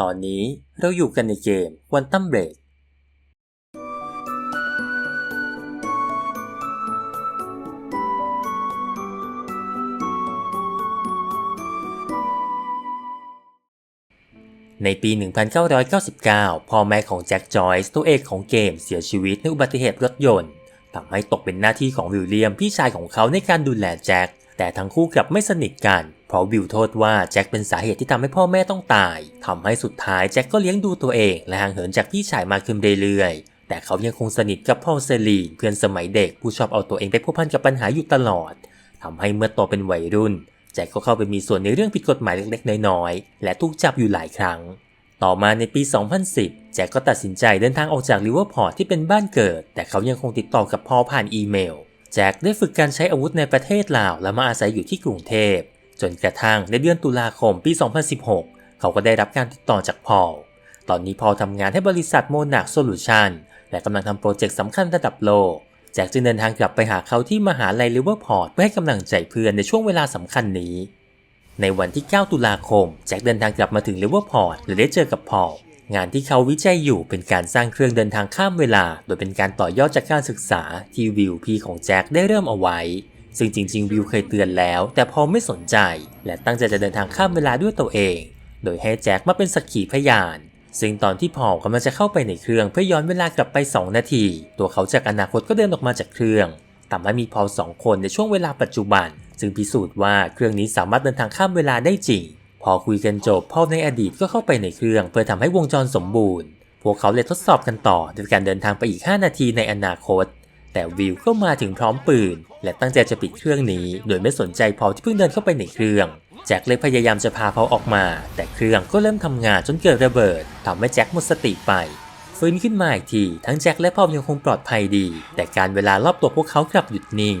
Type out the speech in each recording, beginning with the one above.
ตอนนี้เราอยู่กันในเกม Quantum Break ในปี 1999 พ่อแม่ของแจ็คจอยส์ตัวเอกของเกมเสียชีวิตในอุบัติเหตุรถยนต์ทำให้ตกเป็นหน้าที่ของวิลเลียมพี่ชายของเขาในการดูแลแจ็คแต่ทั้งคู่กลับไม่สนิทกัน เพราะวิลโทษว่าแจ็คเป็นสาเหตุที่ทำให้พ่อแม่ต้องตายทำให้สุดท้ายแจ็คก็เลี้ยงดูตัวเอง และห่างเหินจากพี่ชายมากขึ้นเรื่อยๆ แต่เขายังคงสนิทกับพอลเซลีนเพื่อนสมัยเด็กผู้ชอบเอาตัวเองไปพัวพันกับปัญหาอยู่ตลอดทำให้เมื่อโตเป็นวัยรุ่น แจ็คก็เข้าไปมีส่วนในเรื่องผิดกฎหมายเล็กๆ น้อยๆ และถูกจับอยู่หลายครั้ง ต่อมาในปี 2010 แจ็คก็ตัดสินใจเดินทางออกจากลิเวอร์พอร์ตที่เป็นบ้านเกิด แต่เขายังคงติดต่อกับพอลผ่านอีเมล แจ็คได้ฝึกการใช้อาวุธในประเทศลาวและมาอาศัยอยู่ที่กรุงเทพ จนกระทั่งในเดือนตุลาคมปี 2016 เขาก็ได้รับการติดต่อจากพอล ตอนนี้พอลทำงานให้บริษัทโมนาคโซลูชันและกำลังทำโปรเจกต์สำคัญระดับโลก แจ็คจึงเดินทางกลับไปหาเขาที่มหาลัยลิเวอร์พอร์ตเพื่อให้กำลังใจเพื่อนในช่วงเวลาสำคัญนี้ ในวันที่ 9 ตุลาคม แจ็คเดินทางกลับมาถึงลิเวอร์พอร์ตและได้เจอกับพอลงานที่เขาวิจัยอยู่เป็นการสร้างเครื่องเดินทางข้ามเวลา โดยเป็นการต่อยอดจากการศึกษาที่วิวพีของแจ็คได้เริ่มเอาไว้ ซึ่งจริงๆวิวเคยเตือนแล้ว แต่พอไม่สนใจ และตั้งใจจะเดินทางข้ามเวลาด้วยตัวเอง โดยให้แจ็คมาเป็นสักขีพยาน ซึ่งตอนที่พอกำลังจะเข้าไปในเครื่องเพื่อย้อนเวลากลับไป 2 นาที ตัวเขาจากอนาคตก็เดินออกมาจากเครื่องทำให้มีพอสองคนในช่วงเวลาปัจจุบัน ซึ่งพิสูจน์ว่าเครื่องนี้สามารถเดินทางข้ามเวลาได้จริง พอคุยกันจบพอในอดีตก็เข้าไปในเครื่อง เพื่อทำให้วงจรสมบูรณ์ พวกเขาเลยทดสอบกันต่อโดยการเดินทางไปอีก 5 นาทีในอนาคต แต่วิวก็มาถึงพร้อมปืน และตั้งใจจะปิดเครื่องนี้ โดยไม่สนใจพอที่เพิ่งเดินเข้าไปในเครื่องแจ็คเลยพยายามจะพาพอออกมา แต่เครื่องก็เริ่มทำงานจนเกิดระเบิดทำให้แจ็คหมดสติไปฟื้นขึ้นมาอีกทีทั้งแจ็คและพอลยังคงปลอดภัยดี แต่การเวลารอบตัวพวกเขากลับหยุดนิ่ง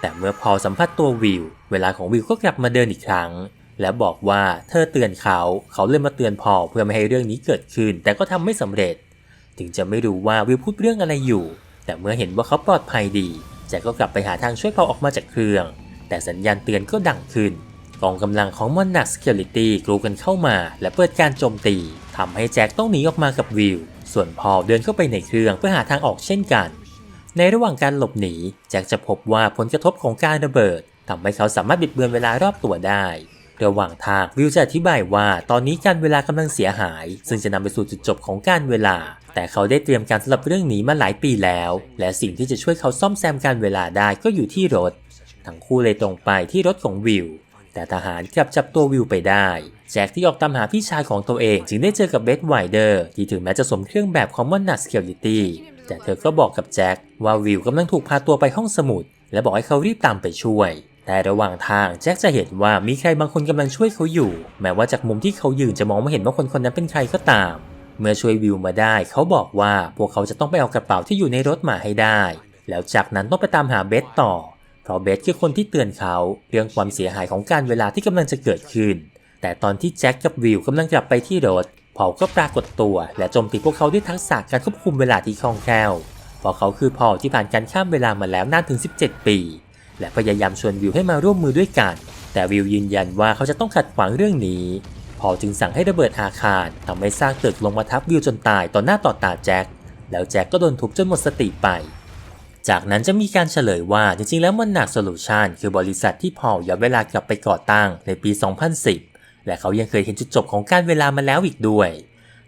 แต่เมื่อพอสัมผัสตัววิว เวลาของวิวก็กลับมาเดินอีกครั้ง และบอกว่าเธอเตือนเขา เขาเลยมาเตือนพอเพื่อไม่ให้เรื่องนี้เกิดขึ้น แต่ก็ทำไม่สำเร็จ ถึงจะไม่รู้ว่าวิวพูดเรื่องอะไรอยู่ แต่เมื่อเห็นว่าเขาปลอดภัยดีแจ็คก็กลับไปหาทางช่วยพอลออกมาจากเครื่อง แต่สัญญาณเตือนก็ดังขึ้นกองกำลังของมอนนักสเ u ลิตี้กรูกันเข้ามา และเปิดการโจมตีทำให้แจ็คต้องหนีออกมากับวิว ส่วนพอเดินเข้าไปในเครื่องเพื่อหาทางออกเช่นกัน ในระหว่างการหลบหนีแจ็คจะพบว่าผลกระทบของการระเบิดทำให้เขาสามารถบิดเบือนเวลารอบตัวได้ ระหว่างทางวิวจะอธิบายว่าตอนนี้การเวลากำลังเสียหาย ซึ่งจะนำไปสู่จุดจบของการเวลา แต่เขาได้เตรียมการสำหรับเรื่องนี้มาหลายปีแล้ว และสิ่งที่จะช่วยเขาซ่อมแซมการเวลาได้ก็อยู่ที่รถ ทั้งคู่เลยตรงไปที่รถของวิว แต่ทหารกลับจับตัววิวไปได้ แจ็คที่ออกตามหาพี่ชายของตัวเอง จึงได้เจอกับเบธไวเดอร์ที่ถึงแม้จะสวมเครื่องแบบของมอนนัสเ u ลิตี้แต่เธอก็บอกกับแจ็คว่าวิวกำลังถูกพาตัวไปห้องสมุด และบอกให้เขารีบตามไปช่วย แต่ระหว่างทางแจ็คจะเห็นว่ามีใครบางคนกำลังช่วยเขาอยู่ แม้ว่าจากมุมที่เขายืนจะมองไม่เห็นว่าคนคนนั้นเป็นใครก็ตาม เมื่อช่วยวิวมาได้เขาบอกว่าพวกเขาจะต้องไปเอากระเป๋าที่อยู่ในรถมาให้ได้ แล้วจากนั้นต้องไปตามหาเบธต่อ เพราะเบธคือคนที่เตือนเขาเรื่องความเสียหายของการเวลาที่กำลังจะเกิดขึ้น แต่ตอนที่แจ็คกับวิวกำลังกลับไปที่รถพอลก็ปรากฏตัว และโจมตีพวกเขาด้วยทักษะการควบคุมเวลาที่คล่องแคล่วเพราะเขาคือพอที่ผ่านการข้ามเวลามาแล้วนานถึง 17 ปี และพยายามชวนวิวให้มาร่วมมือด้วยกัน แต่วิวยืนยันว่าเขาจะต้องขัดขวางเรื่องนี้ พอลจึงสั่งให้ระเบิดอาคารทำให้สร้างตึกลงมาทับวิวจนตายต่อหน้าต่อตาแจ็ค แล้วแจ็คก็โดนทุบจนหมดสติไป จากนั้นจะมีการเฉลยว่าจริงๆแล้วมันหนักโซลูชันคือบริษัทที่พอลย้อนเวลากลับไปก่อตั้งในปี 2010 และเขายังเคยเห็นจุดจบของการเวลามาแล้วอีกด้วย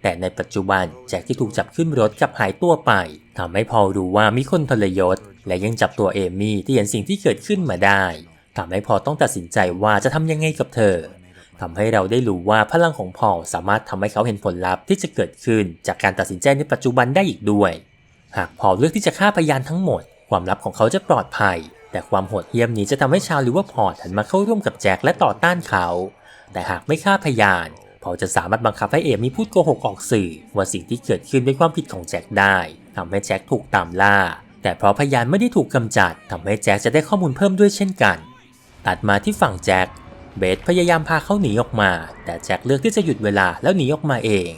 แต่ในปัจจุบันแจ็คที่ถูกจับขึ้นรถกลับหายตัวไปทำให้พอลรู้ว่ามีคนทรยศ และยังจับตัวเอมี่ที่เห็นสิ่งที่เกิดขึ้นมาได้ทำให้พอลต้องตัดสินใจว่าจะทำยังไงกับเธอ ทำให้เราได้รู้ว่าพลังของพอลสามารถทำให้เขาเห็นผลลัพธ์ที่จะเกิดขึ้นจากการตัดสินใจในปัจจุบันได้อีกด้วย หากพอลเลือกที่จะฆ่าพยานทั้งหมด ความลับของเขาจะปลอดภัย แต่ความโหดเหี้ยมนี้จะทำให้ชาวลิเวอร์พอร์ตหันมาเข้าร่วมกับแจ็คและต่อต้านเขา แต่หากไม่ฆ่าพยานพอลจะสามารถบังคับให้เอมี่พูดโกหกออกสื่อ ว่าสิ่งที่เกิดขึ้นเป็นความผิดของแจ็คได้ทำให้แจ็คถูกตามล่า แต่เพราะพยานไม่ได้ถูกกำจัดทำให้แจ็คจะได้ข้อมูลเพิ่มด้วยเช่นกัน ตัดมาที่ฝั่งแจ็ค เบธพยายามพาเขาหนีออกมา แต่แจ็คเลือกที่จะหยุดเวลาแล้วหนีออกมาเอง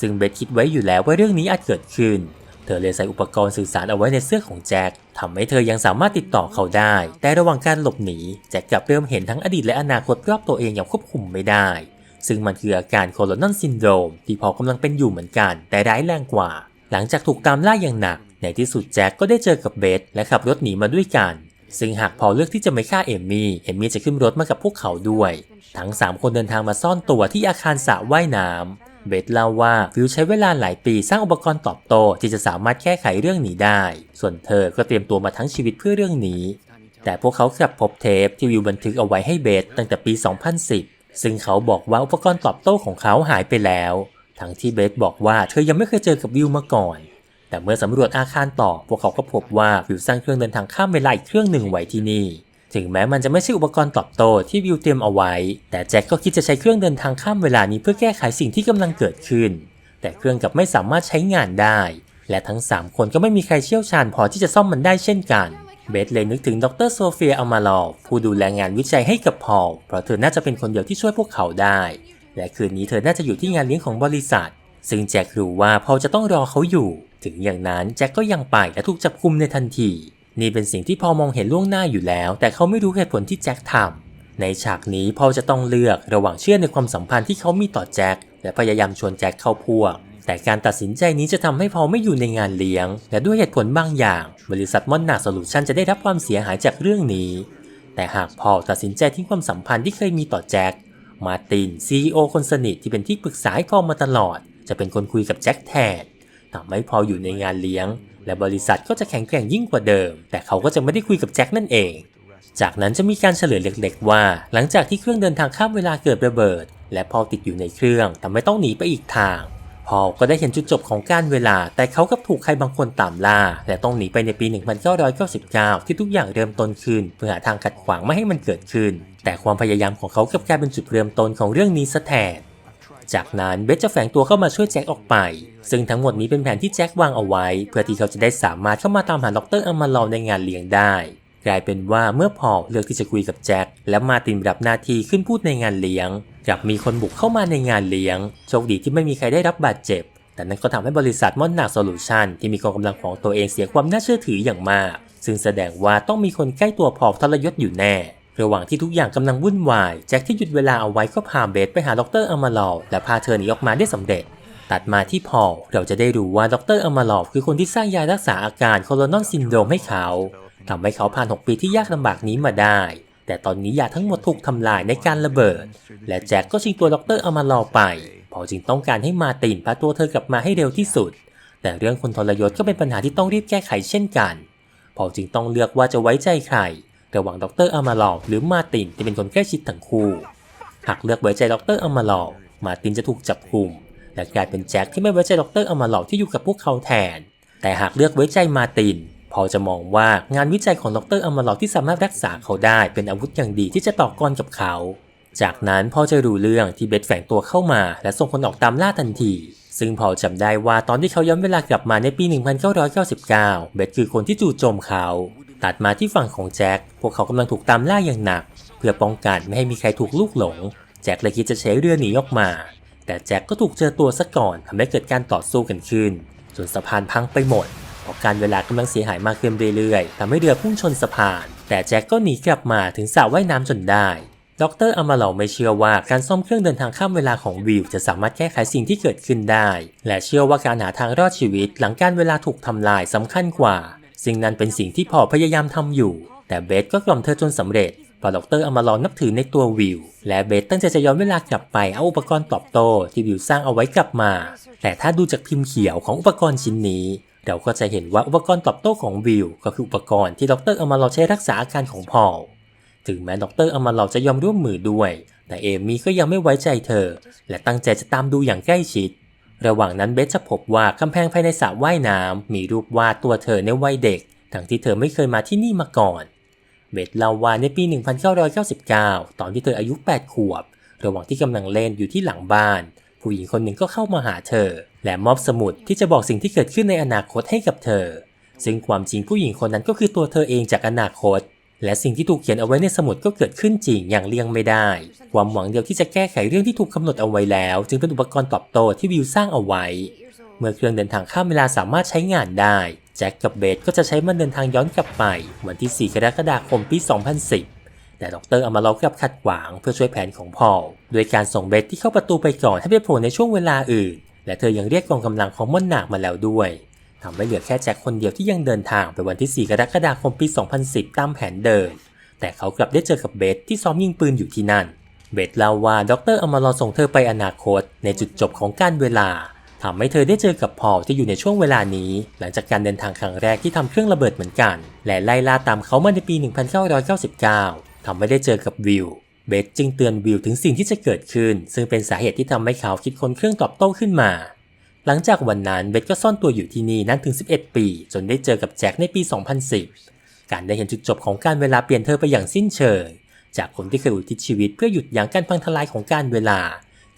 ซึ่งเบธคิดไว้อยู่แล้วว่าเรื่องนี้อาจเกิดขึ้น เธอเลยใส่อุปกรณ์สื่อสารเอาไว้ในเสื้อของแจ็คทำให้เธอยังสามารถติดต่อเขาได้ แต่ระหว่างการหลบหนีแจ็คกลับเริ่มเห็นทั้งอดีตและอนาคตรอบตัวเองอย่างควบคุมไม่ได้ ซึ่งมันคืออาการโคโลนอนซินโดรมที่พอกำลังเป็นอยู่เหมือนกัน แต่ร้ายแรงกว่า หลังจากถูกตามล่าอย่างหนักในที่สุดแจ็คก็ได้เจอกับเบสและขับรถหนีมาด้วยกัน ซึ่งหากพอเลือกที่จะไม่ฆ่าเอมมี่ เอมมี่จะขึ้นรถมากับพวกเขาด้วย ทั้ง 3 คนเดินทางมาซ่อนตัวที่อาคารสระว่ายน้ำ เบสเล่าว่าฟิลใช้เวลาหลายปีสร้างอุปกรณ์ตอบโต้ที่จะสามารถแก้ไขเรื่องนี้ได้ ส่วนเธอก็เตรียมตัวมาทั้งชีวิตเพื่อเรื่องนี้ แต่พวกเขากลับพบเทปที่วิวบันทึกเอาไว้ให้เบสตั้งแต่ปี 2010 ซึ่งเขาบอกว่าอุปกรณ์ตอบโต้ของเขาหายไปแล้ว ทั้งที่เบสบอกว่าเธอยังไม่เคยเจอกับวิวมาก่อน แต่เมื่อสำรวจอาคารต่อ พวกเขาก็พบว่าวิวสร้างเครื่องเดินทางข้ามเวลาอีกเครื่องหนึ่งไว้ที่นี่ ถึงแม้มันจะไม่ใช่อุปกรณ์ตอบโต้ที่วิวเตรียมเอาไว้ แต่แจ็คก็คิดจะใช้เครื่องเดินทางข้ามเวลานี้เพื่อแก้ไขสิ่งที่กำลังเกิดขึ้น แต่เครื่องกลับไม่สามารถใช้งานได้ และทั้ง 3 คนก็ไม่มีใครเชี่ยวชาญพอที่จะซ่อมมันได้เช่นกันเบสเลยนึกถึงดรโซเฟียอามาลอฟผู้ดูแลงานวิจัยให้กับพอลเพราะเธอน่าจะเป็นคนเดียวที่ช่วยพวกเขาได้ และคืนนี้เธอน่าจะอยู่ที่งานเลี้ยงของบริษัท ซึ่งแจ็ครู้ว่าพอจะต้องรอเขาอยู่ ถึงอย่างนั้นแจ็คก็ยังไปและถูกจับกุมในทันที นี่เป็นสิ่งที่พอมองเห็นล่วงหน้าอยู่แล้ว แต่เขาไม่รู้เหตุผลที่แจ็คทำในฉากนี้พอจะต้องเลือกระหว่างเชื่อในความสัมพันธ์ที่เขามีต่อแจ็คและพยายามชวนแจ็คเข้าพวก แต่การตัดสินใจนี้จะทำให้พอไม่อยู่ในงานเลี้ยง และด้วยเหตุผลบางอย่าง บริษัทมอนนาโซลูชันจะได้รับความเสียหายจากเรื่องนี้ แต่หากพอตัดสินใจทิ้งความสัมพันธ์ที่เคยมีต่อแจ็คมาร์ติน CEO คนสนิทที่เป็นที่ปรึกษาให้พอมาตลอด จะเป็นคนคุยกับแจ็คแทนทำให้พออยู่ในงานเลี้ยง และบริษัทก็จะแข็งแกร่งยิ่งกว่าเดิม แต่เขาก็จะไม่ได้คุยกับแจ็คนั่นเอง จากนั้นจะมีการเฉลยเล็กๆว่า หลังจากที่เครื่องเดินทางข้ามเวลาเกิดระเบิด และพอติดอยู่ในเครื่องทำให้ต้องหนีไปอีกทางพอก็ได้เห็นจุดจบของการเวลา แต่เขากับถูกใครบางคนตามล่า และต้องหนีไปในปี 1999 ที่ทุกอย่างเริ่มต้นขึ้น เพื่อหาทางขัดขวางไม่ให้มันเกิดขึ้น แต่ความพยายามของเขากลับกลายเป็นจุดเริ่มต้นของเรื่องนี้ซะแทน จากนั้นเบสจะแฝงตัวเข้ามาช่วยแจ็คออกไป ซึ่งทั้งหมดนี้เป็นแผนที่แจ็ควางเอาไว้ เพื่อที่เขาจะได้สามารถเข้ามาตามหาดรอามมาลอในงานเลี้ยงได้ กลายเป็นว่าเมื่อพอเลือกที่จะคุยกับแจ็คและมาตินรับหน้าที่ขึ้นพูดในงานเลี้ยงกลับมีคนบุกเข้ามาในงานเลี้ยง โชคดีที่ไม่มีใครได้รับบาดเจ็บ แต่นั้นก็ทำให้บริษัทมอนนาโซลูชันที่มีกองกำลังของตัวเองเสียความน่าเชื่อถืออย่างมาก ซึ่งแสดงว่าต้องมีคนใกล้ตัวพอลทรยศอยู่แน่ ระหว่างที่ทุกอย่างกำลังวุ่นวาย แจ็คที่หยุดเวลาเอาไว้ก็พาเบสไปหาดรอามาลอฟและพาเธอหนีออกมาได้สำเร็จ ตัดมาที่พอลเราจะได้รู้ว่าดรอมาลอฟคือคนที่สร้างยารักษาอาการโคโลนอนซินโดรมให้เขาทำให้เขาผ่าน 6 ปีที่ยากลำบากนี้มาได้ แต่ตอนนี้ยาทั้งหมดถูกทำลายในการระเบิด และแจ็คก็ชิงตัวดรอมาลอฟไปพอจึงต้องการให้มาตินพาตัวเธอกลับมาให้เร็วที่สุด แต่เรื่องคนทรยศก็เป็นปัญหาที่ต้องรีบแก้ไขเช่นกัน พอจึงต้องเลือกว่าจะไว้ใจใคร ระหว่างดรอามาลอฟหรือมาตินที่เป็นคนใกล้ชิดทั้งคู่ หากเลือกไว้ใจดรอามาลอมาร์ตินจะถูกจับกุมและกลายเป็นแจ็คที่ไม่ไว้ใจดรอามาลอฟที่อยู่กับพวกเขาแทน แต่หากเลือกไว้ใจมาติน พอจะมองว่างานวิจัยของดรอามาลอฟที่สามารถรักษาเขาได้เป็นอาวุธอย่างดีที่จะต่อกรกับเขา จากนั้นพอจะรู้เรื่องที่เบสแฝงตัวเข้ามา และส่งคนออกตามล่าทันทีซึ่งพอจำได้ว่าตอนที่เขาย้อนเวลากลับมาในปี 1999 เบสคือคนที่จู่โจมเขา ตัดมาที่ฝั่งของแจ็ค พวกเขากำลังถูกตามล่าอย่างหนัก เพื่อป้องกันไม่ให้มีใครถูกลูกหลง แจ็คเลยคิดจะใช้เรือหนีออกมา แต่แจ็คก็ถูกเจอตัวซะก่อนทำให้เกิดการต่อสู้กันขึ้น จนสะพานพังไปหมดเพราะการเวลากำลังเสียหายมากขึ้นเรื่อยๆทำให้เรือพุ่งชนสะพาน แต่แจ็คก็หนีกลับมาถึงสระว่ายน้ำจนได้ดรอามาลอไม่เชื่อว่าการซ่อมเครื่องเดินทางข้ามเวลาของวิวจะสามารถแก้ไขสิ่งที่เกิดขึ้นได้ และเชื่อว่าการหาทางรอดชีวิตหลังการเวลาถูกทำลายสำคัญกว่า สิ่งนั้นเป็นสิ่งที่พอพยายามทำอยู่ แต่เบสก็กล่อมเธอจนสำเร็จเพราะดรอามาลอนับถือในตัววิว และเบสตั้งใจจะย้อนเวลากลับไปเอาอุปกรณ์ตอบโต้ที่วิวสร้างเอาไว้กลับมา แต่ถ้าดูจากพิมพ์เขียวของอุปกรณ์ชิ้นนี้ เราก็จะเห็นว่าอุปกรณ์ตอบโต้ของวิว ก็คืออุปกรณ์ที่ดรอามาลอใช้รักษาอาการของพอลถึงแม้ดรอมาลอจะยอมร่วมมือด้วย แต่เอมี่ก็ยังไม่ไว้ใจเธอ และตั้งใจจะตามดูอย่างใกล้ชิด ระหว่างนั้นเบสจะพบว่ากำแพงภายในสระว่ายน้ำมีรูปวาดตัวเธอในวัยเด็ก ทั้งที่เธอไม่เคยมาที่นี่มาก่อน เบสเล่าว่าในปี 1999 ตอนที่เธออายุ 8 ขวบ ระหว่างที่กำลังเล่นอยู่ที่หลังบ้าน ผู้หญิงคนหนึ่งก็เข้ามาหาเธอ และมอบสมุดที่จะบอกสิ่งที่เกิดขึ้นในอนาคตให้กับเธอ ซึ่งความจริงผู้หญิงคนนั้นก็คือตัวเธอเองจากอนาคต และสิ่งที่ถูกเขียนเอาไว้ในสมุดก็เกิดขึ้นจริงอย่างเลี่ยงไม่ได้ ความหวังเดียวที่จะแก้ไขเรื่องที่ถูกกำหนดเอาไว้แล้ว จึงเป็นอุปกรณ์ตอบโต้ที่วิวสร้างเอาไว้ เมื่อเครื่องเดินทางข้ามเวลาสามารถใช้งานได้ แจ็คกับเบสก็จะใช้มันเดินทางย้อนกลับไป วันที่ 4 กรกฎาคมปี 2010 แต่แต่ดรอามาลอกลับขัดขวางเพื่อช่วยแผนของพอลโดยการส่งเบสที่เข้าประตูไปก่อนให้ไปโผล่ในช่วงเวลาอื่น และเธอยังเรียกกองกำลังของม่อนหนากมาแล้วด้วย ทำให้เหลือแค่แจ็คคนเดียวที่ยังเดินทางไปวันที่ 4 กรกฎาคมปี 2010 ตามแผนเดิม แต่เขากลับได้เจอกับเบสที่ซ้อมยิงปืนอยู่ที่นั่น เบสเล่าว่าดรอมารอส่งเธอไปอนาคต ในจุดจบของการเวลาทำให้เธอได้เจอกับพอลที่อยู่ในช่วงเวลานี้ หลังจากการเดินทางครั้งแรกที่ทำเครื่องระเบิดเหมือนกัน และไล่ล่าตามเขามาในปี 1999 ทำให้ได้เจอกับวิว เบสจึงเตือนวิวถึงสิ่งที่จะเกิดขึ้น ซึ่งเป็นสาเหตุที่ทำให้เขาคิดค้นเครื่องตอบโต้ขึ้นมา หลังจากวันนั้นเบสก็ซ่อนตัวอยู่ที่นี่นั่นถึง 11 ปี จนได้เจอกับแจ็คในปี 2010 การได้เห็นจุดจบของการเวลาเปลี่ยนเธอไปอย่างสิ้นเชิง จากคนที่เคยอุทิศชีวิตเพื่อหยุดยั้งการพังทลายของการเวลา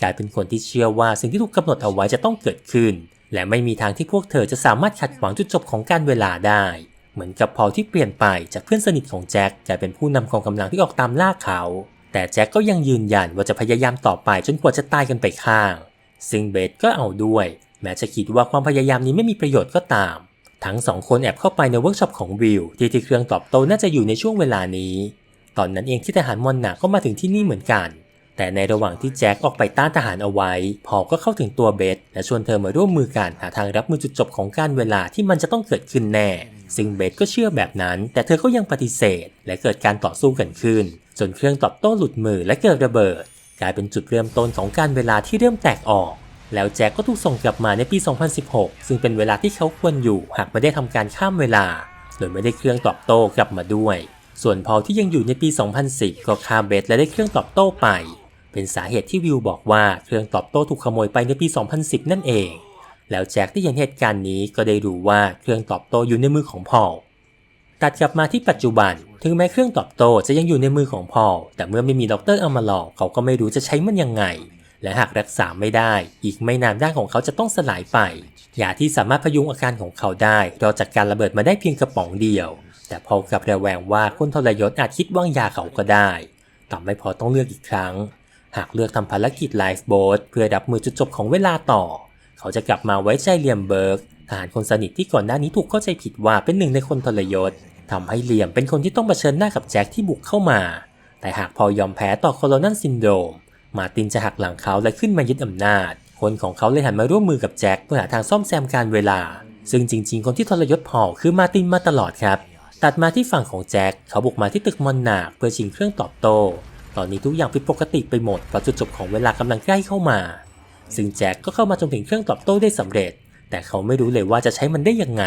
กลายเป็นคนที่เชื่อว่าสิ่งที่ถูกกำหนดเอาไว้จะต้องเกิดขึ้น และไม่มีทางที่พวกเธอจะสามารถขัดขวางจุดจบของการเวลาได้ เหมือนกับพอที่เปลี่ยนไปจากเพื่อนสนิทของแจ็คกลายเป็นผู้นำกองกำลังที่ออกตามล่าเขา แต่แจ็คก็ยังยืนยันว่าจะพยายามต่อไปจนกว่าจะตายกันไปข้าง ซึ่งเบสก็เอาด้วย แม้จะคิดว่าความพยายามนี้ไม่มีประโยชน์ก็ตาม ทั้งสองคนแอบเข้าไปในเวิร์กช็อปของวิวที่ที่เครื่องตอบโต้น่าจะอยู่ในช่วงเวลานี้ ตอนนั้นเองที่ทหารมอนนาก็มาถึงที่นี่เหมือนกัน แต่ในระหว่างที่แจ็คออกไปต้านทหารเอาไว้ พอก็เข้าถึงตัวเบสและชวนเธอมาร่วมมือกันหาทางรับมือจุดจบของการเวลาที่มันจะต้องเกิดขึ้นแน่ ซึ่งเบสก็เชื่อแบบนั้น แต่เธอก็ยังปฏิเสธ และเกิดการต่อสู้กันขึ้น จนเครื่องตอบโต้หลุดมือและเกิดระเบิด กลายเป็นจุดเริ่มต้นของการเวลาที่เริ่มแตกออก แล้วแจ็คก็ถูกส่งกลับมาในปี 2016 ซึ่งเป็นเวลาที่เขาควรอยู่หากไม่ได้ทำการข้ามเวลา โดยไม่ได้เครื่องตอบโต้กลับมาด้วย ส่วนพอลที่ยังอยู่ในปี 2010 ก็ฆ่าเบสและได้เครื่องตอบโต้ไป เป็นสาเหตุที่วิวบอกว่าเครื่องตอบโต้ถูกขโมยไปในปี 2010 นั่นเอง แล้วแจ็คที่เห็นเหตุการณ์นี้ก็ได้รู้ว่าเครื่องตอบโต้อยู่ในมือของพอลตัดกลับมาที่ปัจจุบัน ถึงแม้เครื่องตอบโต้จะยังอยู่ในมือของพอลแต่เมื่อไม่มีดรอมาลอกเขาก็ไม่รู้จะใช้มันยังไง และหากรักษาไม่ได้ อีกไม่นานร่างของเขาจะต้องสลายไปยาที่สามารถพยุงอาการของเขาได้เราจัดการระเบิดมาได้เพียงกระป๋องเดียว แต่พอกับระแวงว่าคนทรยศอาจคิดว่างยาเขาก็ได้ทำให้พอต้องเลือกอีกครั้ง หากเลือกทำภารกิจไลฟ์โบ๊ทเพื่อรับมือจุดจบของเวลาต่อ เขาจะกลับมาไว้ใจเลียมเบิร์กทหารคนสนิทที่ก่อนหน้านี้ถูกเข้าใจผิดว่าเป็นหนึ่งในคนทรยศทำให้เลียมเป็นคนที่ต้องเผชิญหน้ากับแจ็คที่บุกเข้ามา แต่หากพอยอมแพ้ต่อโคโลนัลซินโดรม มาตินจะหักหลังเขาและขึ้นมายึดอำนาจ คนของเขาเลยหันมาร่วมมือกับแจ็คเพื่อหาทางซ่อมแซมการเวลา ซึ่งจริง ๆ คนที่ทรยศพอลคือมาตินมาตลอดครับ ตัดมาที่ฝั่งของแจ็คเขาบุกมาที่ตึกมอนนาเพื่อชิงเครื่องตอบโต้ ตอนนี้ทุกอย่างผิดปกติไปหมดเพราะจุดจบของเวลากำลังใกล้เข้ามา ซึ่งแจ็คก็เข้ามาจนถึงเครื่องตอบโต้ได้สำเร็จ แต่เขาไม่รู้เลยว่าจะใช้มันได้ยังไง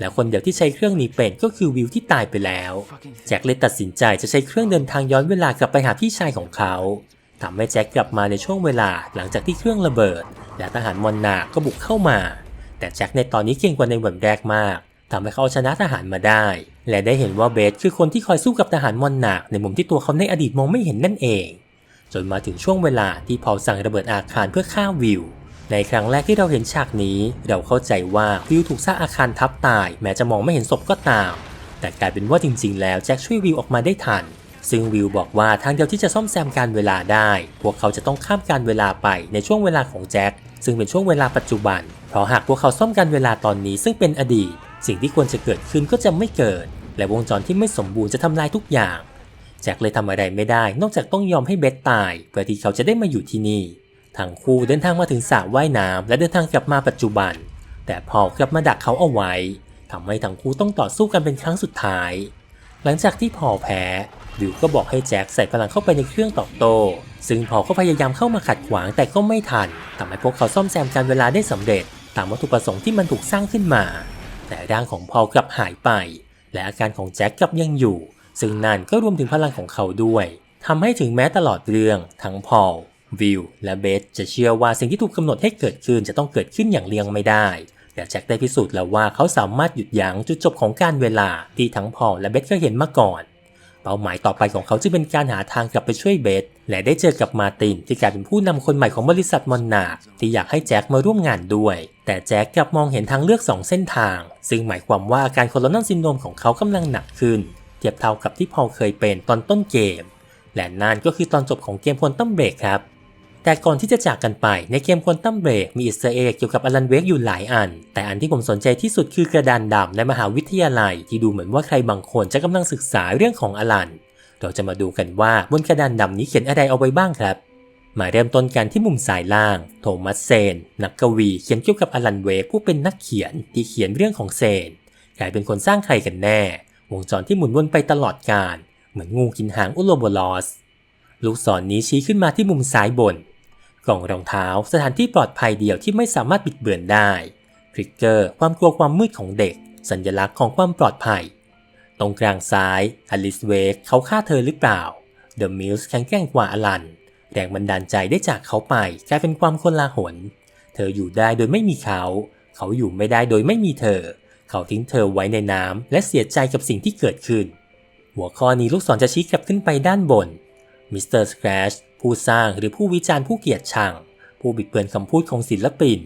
และคนเดียวที่ใช้เครื่องนี้เป็นก็คือวิวที่ตายไปแล้ว แจ็คเลยตัดสินใจจะใช้เครื่องเดินทางย้อนเวลากลับไปหาพี่ชายของเขา ทำให้แจ็คกลับมาในช่วงเวลาหลังจากที่เครื่องระเบิด และทหารมอนนาก็บุกเข้ามา แต่แจ็คในตอนนี้เก่งกว่าในวันแรกมากทำให้เขาเอาชนะทหารมาได้ และได้เห็นว่าเบสคือคนที่คอยสู้กับทหารมอนนาในมุมที่ตัวเขาในอดีตมองไม่เห็นนั่นเอง จนมาถึงช่วงเวลาที่พอสั่งระเบิดอาคารเพื่อฆ่าวิว ในครั้งแรกที่เราเห็นฉากนี้ เราเข้าใจว่าวิวถูกสร้างอาคารทับตาย แม้จะมองไม่เห็นศพก็ตาม แต่กลายเป็นว่าจริง ๆ แล้วแจ็คช่วยวิวออกมาได้ทัน ซึ่งวิวบอกว่าทางเดียวที่จะซ่อมแซมการเวลาได้ พวกเขาจะต้องข้ามการเวลาไปในช่วงเวลาของแจ็คซึ่งเป็นช่วงเวลาปัจจุบัน เพราะหากพวกเขาซ่อมการเวลาตอนนี้ซึ่งเป็นอดีต สิ่งที่ควรจะเกิดขึ้นก็จะไม่เกิด และวงจรที่ไม่สมบูรณ์จะทำลายทุกอย่าง แจ็คเลยทำอะไรไม่ได้ นอกจากต้องยอมให้เบสตาย เพื่อที่เขาจะได้มาอยู่ที่นี่ทั้งคู่เดินทางมาถึงสระว่ายน้ำและเดินทางกลับมาปัจจุบัน แต่พอกลับมาดักเขาเอาไว้ทำให้ทั้งคู่ต้องต่อสู้กันเป็นครั้งสุดท้าย หลังจากที่พอแพ้ วิวก็บอกให้แจ็คใส่พลังเข้าไปในเครื่องตอบโต้ ซึ่งพอลก็พยายามเข้ามาขัดขวางแต่ก็ไม่ทันทำให้พวกเขาซ่อมแซมการเวลาได้สำเร็จ ตามวัตถุประสงค์ที่มันถูกสร้างขึ้นมา แต่ร่างของพอลกลับหายไป และอาการของแจ็คกลับยังอยู่ ซึ่งนั่นก็รวมถึงพลังของเขาด้วยทำให้ถึงแม้ตลอดเรื่องทั้งพอลวิลและเบสจะเชื่อว่าสิ่งที่ถูกกำหนดให้เกิดขึ้นจะต้องเกิดขึ้นอย่างเลี่ยงไม่ได้แต่แจ็คได้พิสูจน์แล้วว่าเขาสามารถหยุดยั้งจุดจบของการเวลาที่ทั้งพอลและเบสก็เห็นมาก่อน เป้าหมายต่อไปของเขาจึงเป็นการหาทางกลับไปช่วยเบสและได้เจอกับมาตินที่กลายเป็นผู้นำคนใหม่ของบริษัทมอนนาที่อยากให้แจ็คมาร่วมงานด้วย แต่แจ็คกลับมองเห็นทางเลือกสองเส้นทาง ซึ่งหมายความว่าอาการโคโรนัลซินโดรมของเขากำลังหนักขึ้น เทียบเท่ากับที่พอเคยเป็นตอนต้นเกม และนั่นก็คือตอนจบของเกมควอนตั้มเบรกครับ แต่ก่อนที่จะจากกันไปในเกมควอนตัมเบรกมีอิสเตอร์เอ็กเกี่ยวกับอลันเวกอยู่หลายอัน แต่อันที่ผมสนใจที่สุดคือกระดานดำในมหาวิทยาลัย ที่ดูเหมือนว่าใครบางคนจะกำลังศึกษาเรื่องของอลัน เราจะมาดูกันว่าบนกระดานดำนี้เขียนอะไรเอาไว้บ้างครับมาเริ่มต้นกันที่มุมซ้ายล่าง โทมัสเซน นักกวี เขียนเกี่ยวกับอลันเวกผู้เป็นนักเขียนที่เขียนเรื่องของเซนกลายเป็นคนสร้างใครกันแน่ วงจรที่หมุนวนไปตลอดกาลเหมือนงูกินหางอุโลโบลอส ลูกศรนนี้ชี้ขึ้นมาที่มุมซ้ายบน กล่องรองเท้าสถานที่ปลอดภัยเดียวที่ไม่สามารถบิดเบือนได้ทริกเกอร์ความกลัวความมืดของเด็ก สัญลักษณ์ของความปลอดภัย ตรงกลางซ้ายอลิสเวกเขาฆ่าเธอหรือเปล่าเดอะมิลส์แข็งแกร่งกว่าอลัน แรงบันดาลใจได้จากเขาไปกลายเป็นความคนลาหน เธออยู่ได้โดยไม่มีเขา เขาอยู่ไม่ได้โดยไม่มีเธอ เขาทิ้งเธอไว้ในน้ำและเสียใจกับสิ่งที่เกิดขึ้น หัวข้อนี้ลูกศรจะชี้กลับขึ้นไปด้านบนมิสเตอร์สแครช ผู้สร้างหรือผู้วิจารณ์ผู้เกลียดชัง ผู้บิดเบือนคำพูดของศิลปิน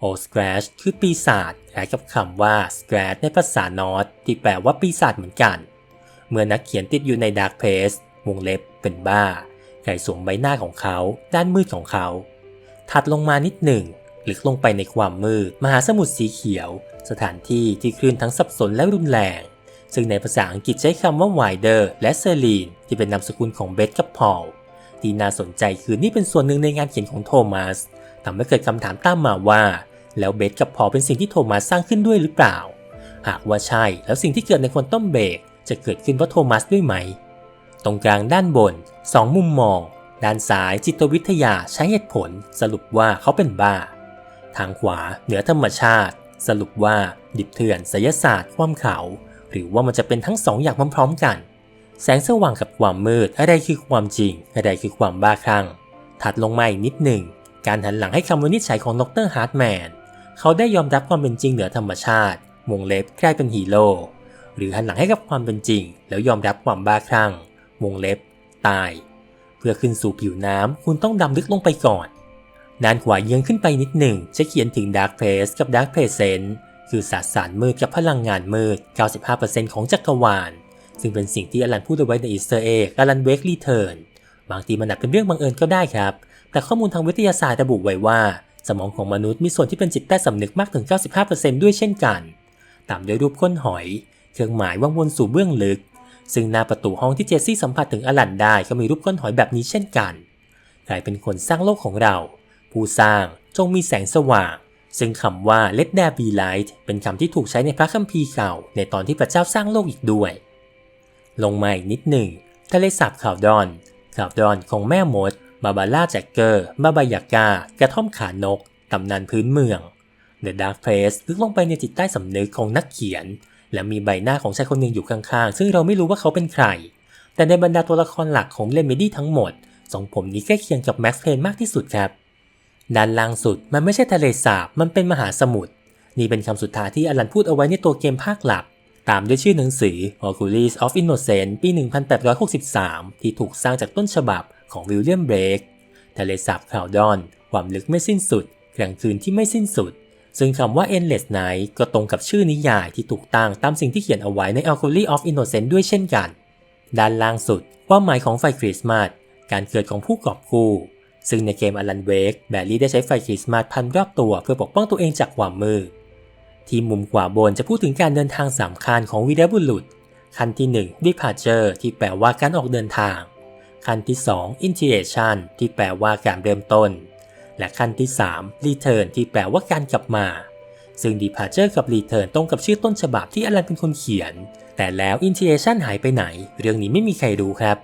โอสแครชคือปีศาจคล้ายกับคำว่าสแครชในภาษานอตที่แปลว่าปีศาจเหมือนกัน เมื่อนักเขียนติดอยู่ในดาร์กเพสวงเล็บเป็นบ้าใครสวมใบหน้าของเขา ด้านมืดของเขา ถัดลงมานิดหนึ่งลึกลงไปในความมืด มหาสมุทรสีเขียว สถานที่ที่คลื่นทั้งสับสนและรุนแรง ซึ่งในภาษาอังกฤษใช้คำว่าไวเดอร์และเซรีนที่เป็นนามสกุลของเบธกับพอล ที่น่าสนใจคือนี่เป็นส่วนหนึ่งในงานเขียนของโทมัสทำให้เกิดคำถามตามมาว่า แล้วเบธกับพอเป็นสิ่งที่โทมัสสร้างขึ้นด้วยหรือเปล่า หากว่าใช่แล้วสิ่งที่เกิดในคนต้มเบรกจะเกิดขึ้นเพราะโทมัสด้วยไหม ตรงกลางด้านบนสองมุมมอง ด้านซ้ายจิตวิทยาใช้เหตุผล สรุปว่าเขาเป็นบ้า ทางขวาเหนือธรรมชาติ สรุปว่าดิบเถื่อนศิยศาสตร์ความเขาหรือว่ามันจะเป็นทั้งสองอย่างพร้อมๆกัน แสงสว่างกับความมืด อะไรคือความจริง อะไรคือความบ้าคลั่ง ถัดลงมาอีกนิดหนึ่ง การหันหลังให้คำวินิจฉัยของดรฮาร์ดแมน เขาได้ยอมรับความเป็นจริงเหนือธรรมชาติวงเล็บกลายเป็นฮีโร่ หรือหันหลังให้กับความเป็นจริง แล้วยอมรับความบ้าคลั่ง วงเล็บ ตาย เพื่อขึ้นสู่ผิวน้ำคุณต้องดำลึกลงไปก่อนด้านขวาเยื้องขึ้นไปนิดหนึ่ง จะเขียนถึง Dark Place กับ Dark Present คือสสารมืดกับพลังงานมืด 95%ของจักรวาล ซึ่งเป็นสิ่งที่อลันพูดเอาไว้ในอีสเตอร์เอ็กอลันเวกรีเทิร์นบางทีมันอาจเป็นเรื่องบังเอิญก็ได้ครับ แต่ข้อมูลทางวิทยาศาสตร์ระบุไว้ว่า สมองของมนุษย์มีส่วนที่เป็นจิตใต้สำนึกมากถึง 95%ด้วยเช่นกัน ตามด้วยรูปก้นหอย เครื่องหมายว่างวนสู่เบื้องลึก ซึ่งหน้าประตูห้องที่เจสซี่สัมผัสถึงอลันได้ก็มีรูปก้นหอยแบบนี้เช่นกันใครเป็นคนสร้างโลกของเรา ผู้สร้างจงมีแสงสว่าง ซึ่งคำว่า let there be light เป็นคำที่ถูกใช้ในพระคัมภีร์เก่า ในตอนที่พระเจ้าสร้างโลกอีกด้วย ลงมาอีกนิดหนึ่งทะเลสาบข่าวดอนข่าวดอนของแม่มดบาบาร่าแจ็คเกอร์บาบายากา กระท่อมขานก ตำนานพื้นเมือง The Dark Place ลึกลงไปในจิตใต้สำนึกของนักเขียน และมีใบหน้าของชายคนหนึ่งอยู่ข้างๆ ซึ่งเราไม่รู้ว่าเขาเป็นใคร แต่ในบรรดาตัวละครหลักของเลมิดี้ทั้งหมดทรงผมนี้ใกล้เคียงกับแม็กซ์เพนมากที่สุดครับ ด้านล่างสุดมันไม่ใช่ทะเลสาบ มันเป็นมหาสมุทร นี่เป็นคำสุดท้ายที่อลันพูดเอาไว้ในตัวเกมภาคหลัก ตามด้วยชื่อหนังสือ Oculus of Innocence ปี 1863 ที่ถูกสร้างจากต้นฉบับของวิลเลียมเบรกทะเลสาบคาวดอน ความลึกไม่สิ้นสุด กลางคืนที่ไม่สิ้นสุด ซึ่งคำว่า Endless Night ก็ตรงกับชื่อนิยายที่ถูกตั้งตามสิ่งที่เขียนเอาไว้ใน Oculus of Innocence ด้วยเช่นกัน ด้านล่างสุด ความหมายของไฟคริสต์มาส การเกิดของผู้กอบกู้ ซึ่งในเกมอลันเวกแบร์รี่ได้ใช้ไฟคริสต์มาสพันรอบตัวเพื่อปกป้องตัวเองจากความมืด ที่มุมขวาบนจะพูดถึงการเดินทางสามขั้นของวีรบุรุษ ขั้นที่1 departure ที่แปลว่าการออกเดินทาง ขั้นที่ 2 initiation ที่แปลว่าการเริ่มต้น และขั้นที่ 3 return ที่แปลว่าการกลับมา ซึ่ง departure กับ return ตรงกับชื่อต้นฉบับที่อลันเป็นคนเขียน แต่แล้ว initiation หายไปไหน เรื่องนี้ไม่มีใครรู้ครับ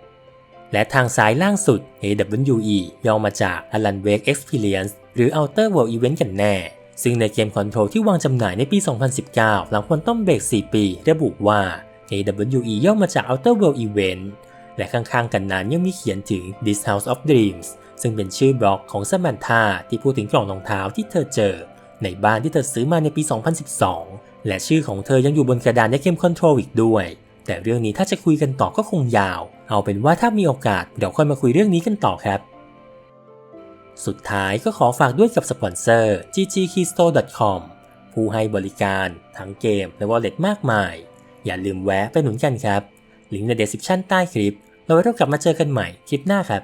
และทางซ้ายล่างสุด AWE ย่อมาจาก Alan Wake Experience หรือ Outer World Event กันแน่ ซึ่งในเกม Control ที่วางจำหน่ายในปี 2019 หลังควอนตัมเบรก4 ปี ระบุว่า AWE ย่อมาจาก Outer World Event และข้างๆกันนั้นยังมีเขียนถึง This House of Dreams ซึ่งเป็นชื่อบล็อกของสมันธาที่พูดถึงกล่องรองเท้าที่เธอเจอ ในบ้านที่เธอซื้อมาในปี 2012 และชื่อของเธอยังอยู่บนกระดานในเกม Control อีกด้วย แต่เรื่องนี้ถ้าจะคุยกันต่อก็คงยาว เอาเป็นว่าถ้ามีโอกาสเดี๋ยวค่อยมาคุยเรื่องนี้กันต่อครับ สุดท้ายก็ขอฝากด้วยกับสปอนเซอร์ ggkeystore.com ผู้ให้บริการทั้งเกมและวอลเล็ตมากมาย อย่าลืมแวะไปหนุนกันครับ ลิงก์ใน description ใต้คลิป เราไว้กลับมาเจอกันใหม่คลิปหน้าครับ